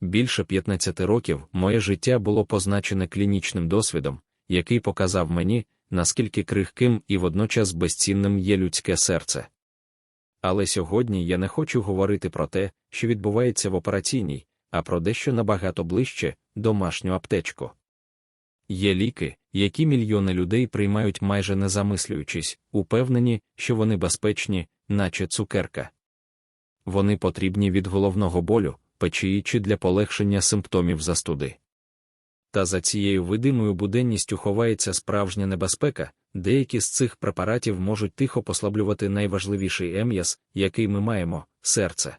Більше 15 років моє життя було позначене клінічним досвідом, який показав мені, наскільки крихким і водночас безцінним є людське серце. Але сьогодні я не хочу говорити про те, що відбувається в операційній, а про дещо набагато ближче домашню аптечку. Є ліки, які мільйони людей приймають майже не замислюючись, упевнені, що вони безпечні, наче цукерка. Вони потрібні від головного болю, печії чи для полегшення симптомів застуди. Та за цією видимою буденністю ховається справжня небезпека, деякі з цих препаратів можуть тихо послаблювати найважливіший ем'яз, який ми маємо серце.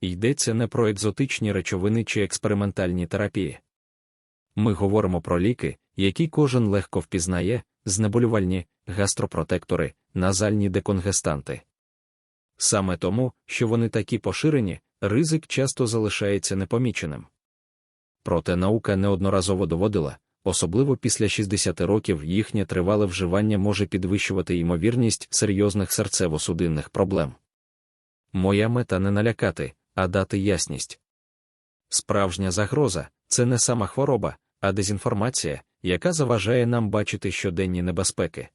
Йдеться не про екзотичні речовини чи експериментальні терапії. Ми говоримо про ліки, які кожен легко впізнає, знеболювальні, гастропротектори, назальні деконгестанти. Саме тому, що вони такі поширені, ризик часто залишається непоміченим. Проте наука неодноразово доводила, особливо після 60 років їхнє тривале вживання може підвищувати ймовірність серйозних серцево-судинних проблем. Моя мета не налякати, а дати ясність. Справжня загроза це не сама хвороба, а дезінформація, яка заважає нам бачити щоденні небезпеки.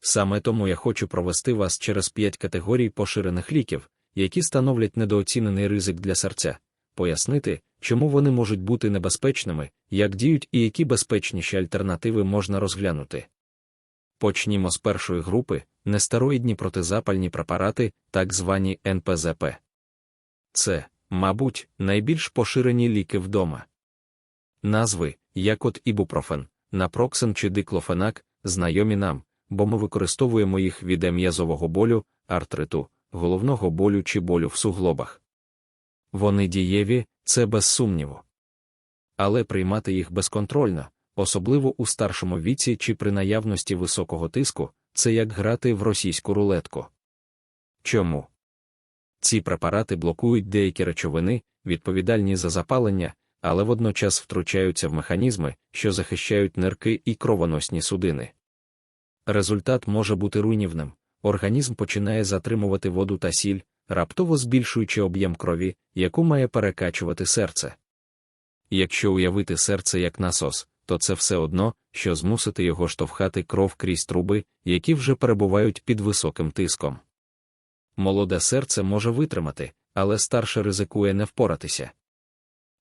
Саме тому я хочу провести вас через п'ять категорій поширених ліків, які становлять недооцінений ризик для серця, пояснити, чому вони можуть бути небезпечними, як діють і які безпечніші альтернативи можна розглянути. Почнімо з першої групи нестероїдні протизапальні препарати, так звані НПЗП. Це, мабуть, найбільш поширені ліки вдома. Назви, як от ібупрофен, напроксен чи диклофенак, знайомі нам, бо ми використовуємо їх від м'язового болю, артриту, головного болю чи болю в суглобах. Вони дієві, це без сумніву. Але приймати їх безконтрольно, особливо у старшому віці чи при наявності високого тиску, це як грати в російську рулетку. Чому? Ці препарати блокують деякі речовини, відповідальні за запалення, але водночас втручаються в механізми, що захищають нирки і кровоносні судини. Результат може бути руйнівним, організм починає затримувати воду та сіль, раптово збільшуючи об'єм крові, яку має перекачувати серце. Якщо уявити серце як насос, то це все одно, що змусити його штовхати кров крізь труби, які вже перебувають під високим тиском. Молоде серце може витримати, але старше ризикує не впоратися.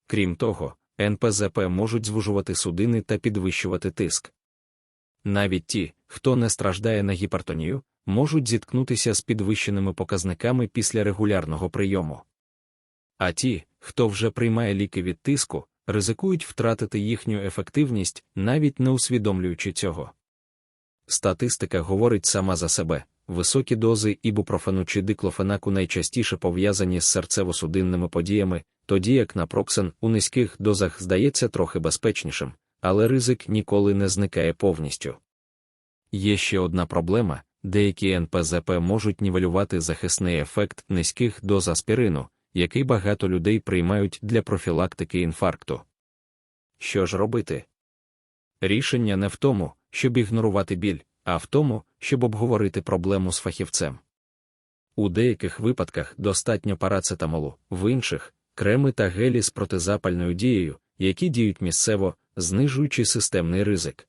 Крім того, НПЗП можуть звужувати судини та підвищувати тиск. Навіть ті, хто не страждає на гіпертонію, можуть зіткнутися з підвищеними показниками після регулярного прийому. А ті, хто вже приймає ліки від тиску, ризикують втратити їхню ефективність, навіть не усвідомлюючи цього. Статистика говорить сама за себе високі дози ібупрофену чи диклофенаку найчастіше пов'язані з серцево-судинними подіями, тоді як напроксен у низьких дозах здається трохи безпечнішим, але ризик ніколи не зникає повністю. Є ще одна проблема деякі НПЗП можуть нівелювати захисний ефект низьких доз аспірину, який багато людей приймають для профілактики інфаркту. Що ж робити? Рішення не в тому, щоб ігнорувати біль, а в тому, щоб обговорити проблему з фахівцем. У деяких випадках достатньо парацетамолу, в інших креми та гелі з протизапальною дією, які діють місцево, знижуючи системний ризик.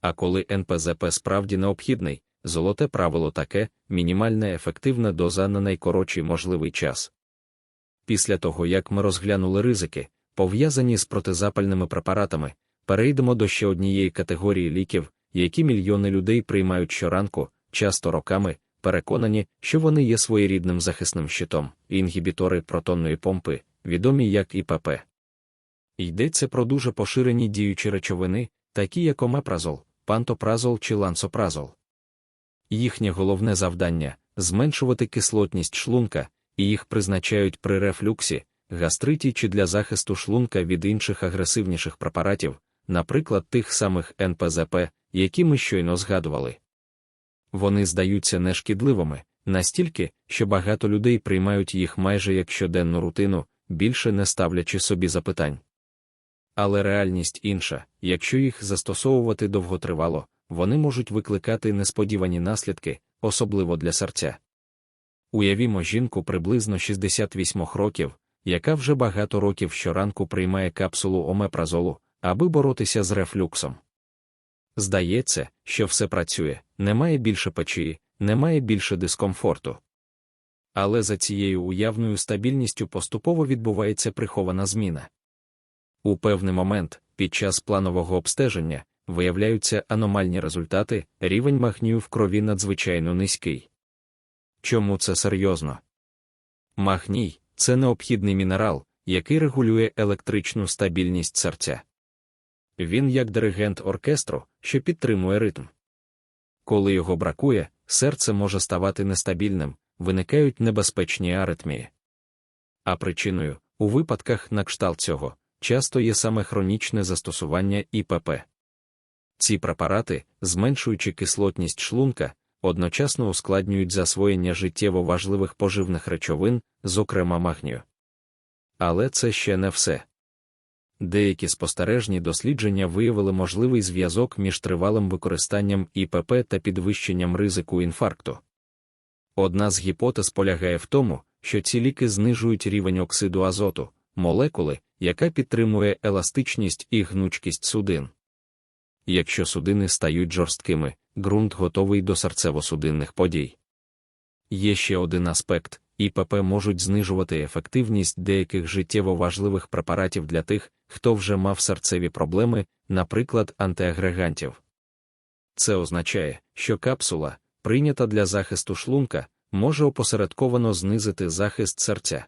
А коли НПЗП справді необхідний, золоте правило таке мінімальна ефективна доза на найкоротший можливий час. Після того, як ми розглянули ризики, пов'язані з протизапальними препаратами, перейдемо до ще однієї категорії ліків, які мільйони людей приймають щоранку, часто роками, переконані, що вони є своєрідним захисним щитом, інгібітори протонної помпи, відомі як ІПП. Йдеться про дуже поширені діючі речовини, такі як омепразол, пантопразол чи лансопразол. Їхнє головне завдання зменшувати кислотність шлунка, і їх призначають при рефлюксі, гастриті чи для захисту шлунка від інших агресивніших препаратів, наприклад, тих самих НПЗП, які ми щойно згадували. Вони здаються нешкідливими, настільки, що багато людей приймають їх майже як щоденну рутину, більше не ставлячи собі запитань. Але реальність інша, якщо їх застосовувати довготривало, вони можуть викликати несподівані наслідки, особливо для серця. Уявімо жінку приблизно 68 років, яка вже багато років щоранку приймає капсулу омепразолу, аби боротися з рефлюксом. Здається, що все працює, немає більше печії, немає більше дискомфорту. Але за цією уявною стабільністю поступово відбувається прихована зміна. У певний момент, під час планового обстеження, виявляються аномальні результати, рівень магнію в крові надзвичайно низький. Чому це серйозно? Магній це необхідний мінерал, який регулює електричну стабільність серця. Він як диригент оркестру, що підтримує ритм. Коли його бракує, серце може ставати нестабільним, виникають небезпечні аритмії. А причиною, у випадках на кшталт цього, часто є саме хронічне застосування ІПП. Ці препарати, зменшуючи кислотність шлунка, одночасно ускладнюють засвоєння життєво важливих поживних речовин, зокрема магнію. Але це ще не все. Деякі спостережні дослідження виявили можливий зв'язок між тривалим використанням ІПП та підвищенням ризику інфаркту. Одна з гіпотез полягає в тому, що ці ліки знижують рівень оксиду азоту, молекули, яка підтримує еластичність і гнучкість судин. Якщо судини стають жорсткими, ґрунт готовий до серцево-судинних подій. Є ще один аспект ІПП можуть знижувати ефективність деяких життєво важливих препаратів для тих, хто вже мав серцеві проблеми, наприклад, антиагрегантів. Це означає, що капсула, прийнята для захисту шлунка, може опосередковано знизити захист серця.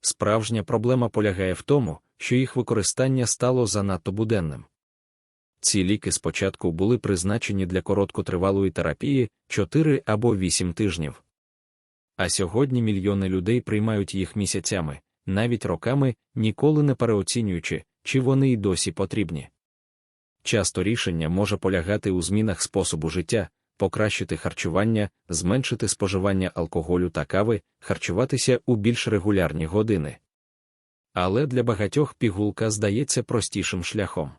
Справжня проблема полягає в тому, що їх використання стало занадто буденним. Ці ліки спочатку були призначені для короткотривалої терапії 4 або 8 тижнів. А сьогодні мільйони людей приймають їх місяцями, навіть роками, ніколи не переоцінюючи, чи вони й досі потрібні. Часто рішення може полягати у змінах способу життя, покращити харчування, зменшити споживання алкоголю та кави, харчуватися у більш регулярні години. Але для багатьох пігулка здається простішим шляхом.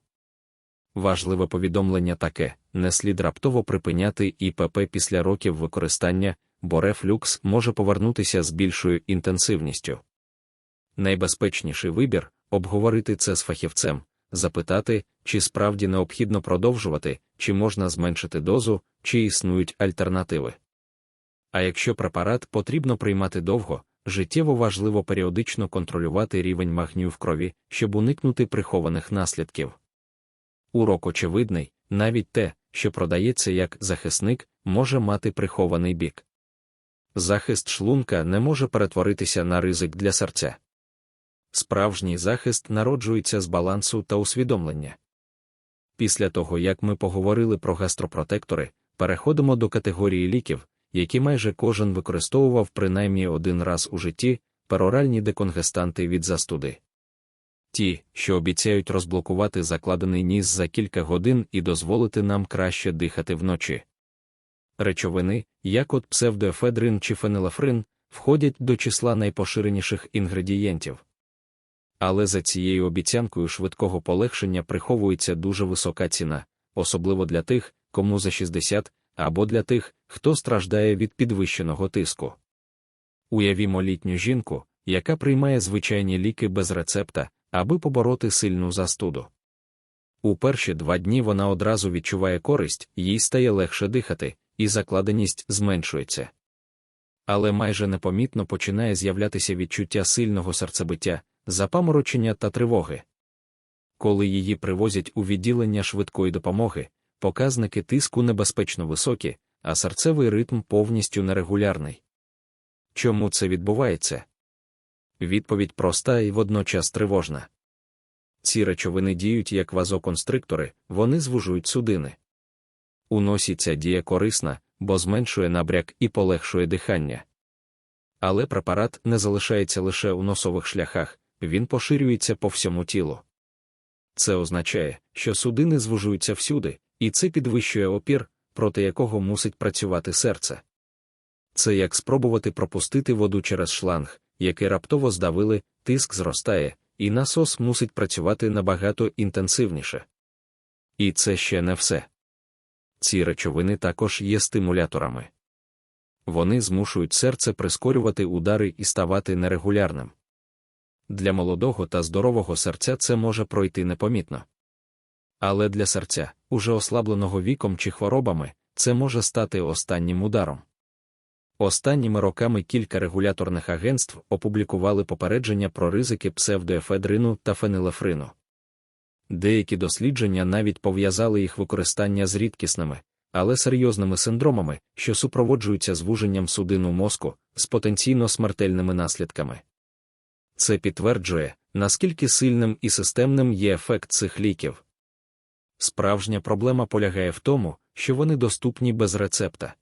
Важливе повідомлення таке: не слід раптово припиняти ІПП після років використання, бо рефлюкс може повернутися з більшою інтенсивністю. Найбезпечніший вибір обговорити це з фахівцем, запитати, чи справді необхідно продовжувати, чи можна зменшити дозу, чи існують альтернативи. А якщо препарат потрібно приймати довго, життєво важливо періодично контролювати рівень магнію в крові, щоб уникнути прихованих наслідків. Урок очевидний, навіть те, що продається як захисник, може мати прихований бік. Захист шлунка не може перетворитися на ризик для серця. Справжній захист народжується з балансу та усвідомлення. Після того, як ми поговорили про гастропротектори, переходимо до категорії ліків, які майже кожен використовував принаймні один раз у житті пероральні деконгестанти від застуди. Ті, що обіцяють розблокувати закладений ніс за кілька годин і дозволити нам краще дихати вночі. Речовини, як от псевдоефедрин чи фенелефрин, входять до числа найпоширеніших інгредієнтів. Але за цією обіцянкою швидкого полегшення приховується дуже висока ціна, особливо для тих, кому за 60, або для тих, хто страждає від підвищеного тиску. Уявімо літню жінку, яка приймає звичайні ліки без рецепта, аби побороти сильну застуду. У перші два дні вона одразу відчуває користь, їй стає легше дихати, і закладеність зменшується. Але майже непомітно починає з'являтися відчуття сильного серцебиття, запаморочення та тривоги. Коли її привозять у відділення швидкої допомоги, показники тиску небезпечно високі, а серцевий ритм повністю нерегулярний. Чому це відбувається? Відповідь проста і водночас тривожна. Ці речовини діють як вазоконстриктори, вони звужують судини. У носі ця дія корисна, бо зменшує набряк і полегшує дихання. Але препарат не залишається лише у носових шляхах, він поширюється по всьому тілу. Це означає, що судини звужуються всюди, і це підвищує опір, проти якого мусить працювати серце. Це як спробувати пропустити воду через шланг, який раптово здавили, тиск зростає, і насос мусить працювати набагато інтенсивніше. І це ще не все. Ці речовини також є стимуляторами. Вони змушують серце прискорювати удари і ставати нерегулярним. для молодого та здорового серця це може пройти непомітно. Але для серця, уже ослабленого віком чи хворобами, це може стати останнім ударом. Останніми роками кілька регуляторних агентств опублікували попередження про ризики псевдоефедрину та фенилефрину. Деякі дослідження навіть пов'язали їх використання з рідкісними, але серйозними синдромами, що супроводжуються звуженням судину мозку з потенційно смертельними наслідками. Це підтверджує, наскільки сильним і системним є ефект цих ліків. Справжня проблема полягає в тому, що вони доступні без рецепта.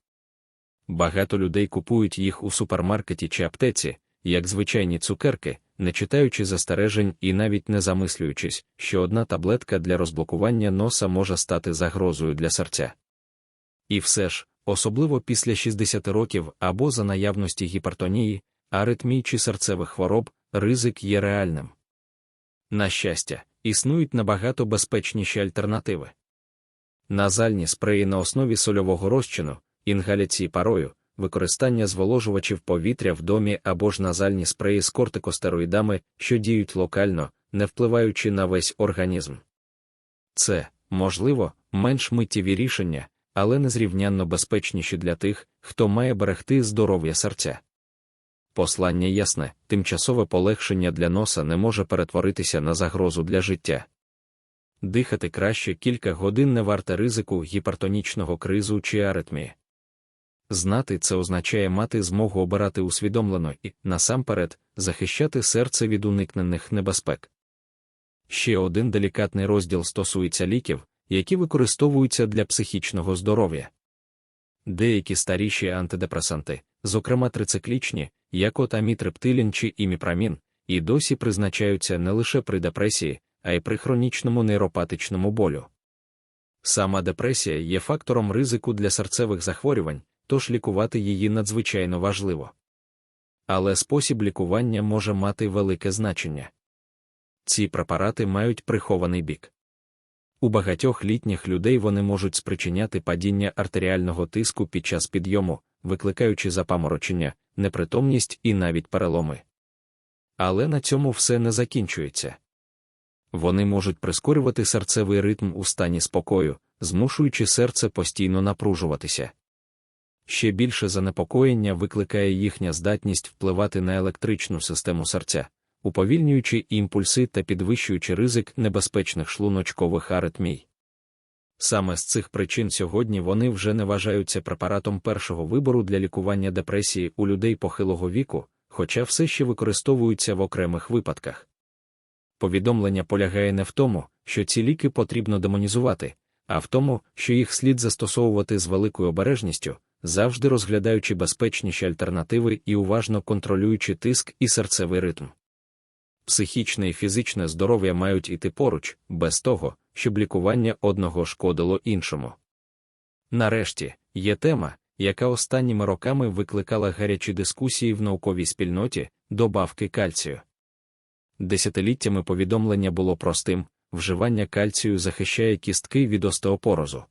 Багато людей купують їх у супермаркеті чи аптеці, як звичайні цукерки, не читаючи застережень і навіть не замислюючись, що одна таблетка для розблокування носа може стати загрозою для серця. І все ж, особливо після 60 років або за наявності гіпертонії, аритмій чи серцевих хвороб, ризик є реальним. На щастя, існують набагато безпечніші альтернативи. Назальні спреї на основі сольового розчину, інгаляції парою, використання зволожувачів повітря в домі або ж назальні спреї з кортикостероїдами, що діють локально, не впливаючи на весь організм. Це, можливо, менш миттєві рішення, але незрівнянно безпечніші для тих, хто має берегти здоров'я серця. Послання ясне, тимчасове полегшення для носа не може перетворитися на загрозу для життя. Дихати краще кілька годин не варте ризику гіпертонічного кризу чи аритмії. Знати це означає мати змогу обирати усвідомлено і, насамперед, захищати серце від уникнених небезпек. Ще один делікатний розділ стосується ліків, які використовуються для психічного здоров'я. Деякі старіші антидепресанти, зокрема трициклічні, як от амітриптилін чи іміпрамін, і досі призначаються не лише при депресії, а й при хронічному нейропатичному болю. Сама депресія є фактором ризику для серцевих захворювань, тож лікувати її надзвичайно важливо. Але спосіб лікування може мати велике значення. Ці препарати мають прихований бік. У багатьох літніх людей вони можуть спричиняти падіння артеріального тиску під час підйому, викликаючи запаморочення, непритомність і навіть переломи. Але на цьому все не закінчується. Вони можуть прискорювати серцевий ритм у стані спокою, змушуючи серце постійно напружуватися. Ще більше занепокоєння викликає їхня здатність впливати на електричну систему серця, уповільнюючи імпульси та підвищуючи ризик небезпечних шлуночкових аритмій. Саме з цих причин сьогодні вони вже не вважаються препаратом першого вибору для лікування депресії у людей похилого віку, хоча все ще використовуються в окремих випадках. Повідомлення полягає не в тому, що ці ліки потрібно демонізувати, а в тому, що їх слід застосовувати з великою обережністю, завжди розглядаючи безпечніші альтернативи і уважно контролюючи тиск і серцевий ритм. Психічне і фізичне здоров'я мають іти поруч, без того, щоб лікування одного шкодило іншому. Нарешті, є тема, яка останніми роками викликала гарячі дискусії в науковій спільноті добавки кальцію. Десятиліттями повідомлення було простим вживання кальцію захищає кістки від остеопорозу.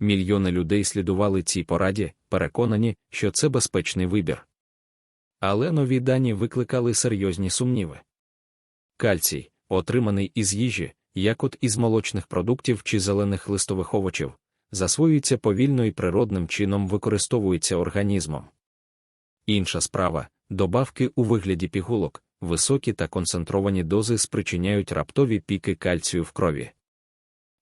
Мільйони людей слідували цій пораді, переконані, що це безпечний вибір. Але нові дані викликали серйозні сумніви. Кальцій, отриманий із їжі, як от із молочних продуктів чи зелених листових овочів, засвоюється повільно і природним чином використовується організмом. Інша справа добавки у вигляді пігулок, високі та концентровані дози спричиняють раптові піки кальцію в крові.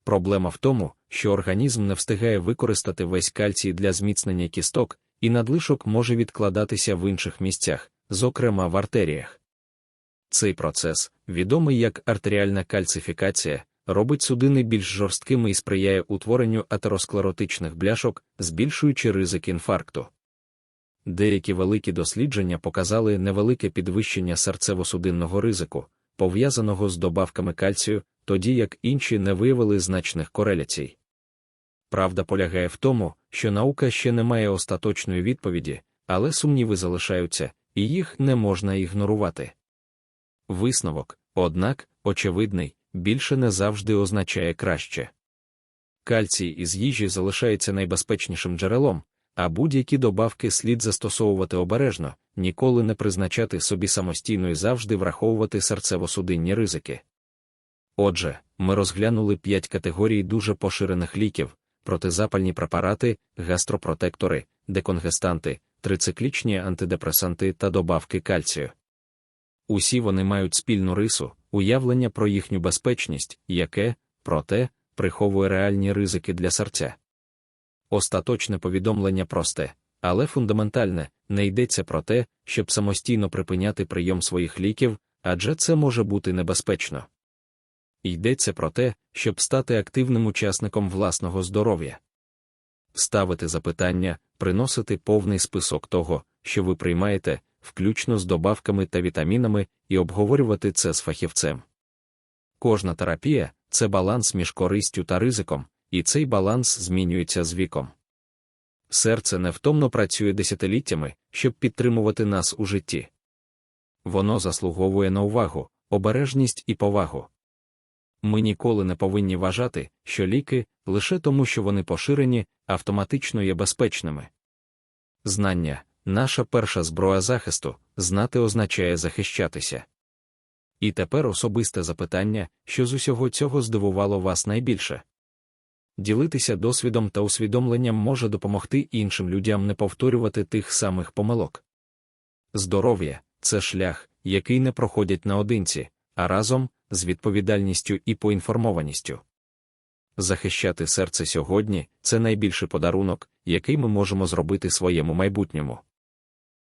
Проблема в тому, що організм не встигає використати весь кальцій для зміцнення кісток, і надлишок може відкладатися в інших місцях, зокрема в артеріях. Цей процес, відомий як артеріальна кальцифікація, робить судини більш жорсткими і сприяє утворенню атеросклеротичних бляшок, збільшуючи ризик інфаркту. Деякі великі дослідження показали невелике підвищення серцево-судинного ризику, пов'язаного з добавками кальцію, тоді як інші не виявили значних кореляцій. Правда полягає в тому, що наука ще не має остаточної відповіді, але сумніви залишаються, і їх не можна ігнорувати. Висновок, однак, очевидний, більше не завжди означає краще. Кальцій із їжі залишається найбезпечнішим джерелом, а будь-які добавки слід застосовувати обережно, ніколи не призначати собі самостійно і завжди враховувати серцево-судинні ризики. Отже, ми розглянули п'ять категорій дуже поширених ліків: протизапальні препарати, гастропротектори, деконгестанти, трициклічні антидепресанти та добавки кальцію. Усі вони мають спільну рису, уявлення про їхню безпечність, яке, проте, приховує реальні ризики для серця. Остаточне повідомлення просте, але фундаментальне не йдеться про те, щоб самостійно припиняти прийом своїх ліків, адже це може бути небезпечно. Йдеться про те, щоб стати активним учасником власного здоров'я. Ставити запитання, приносити повний список того, що ви приймаєте, включно з добавками та вітамінами, і обговорювати це з фахівцем. Кожна терапія це баланс між користю та ризиком, і цей баланс змінюється з віком. Серце невтомно працює десятиліттями, щоб підтримувати нас у житті. Воно заслуговує на увагу, обережність і повагу. Ми ніколи не повинні вважати, що ліки, лише тому, що вони поширені, автоматично є безпечними. Знання наша перша зброя захисту, знати означає захищатися. І тепер особисте запитання, що з усього цього здивувало вас найбільше. Ділитися досвідом та усвідомленням може допомогти іншим людям не повторювати тих самих помилок. Здоров'я це шлях, який не проходять наодинці, а разом з відповідальністю і поінформованістю. Захищати серце сьогодні це найбільший подарунок, який ми можемо зробити своєму майбутньому.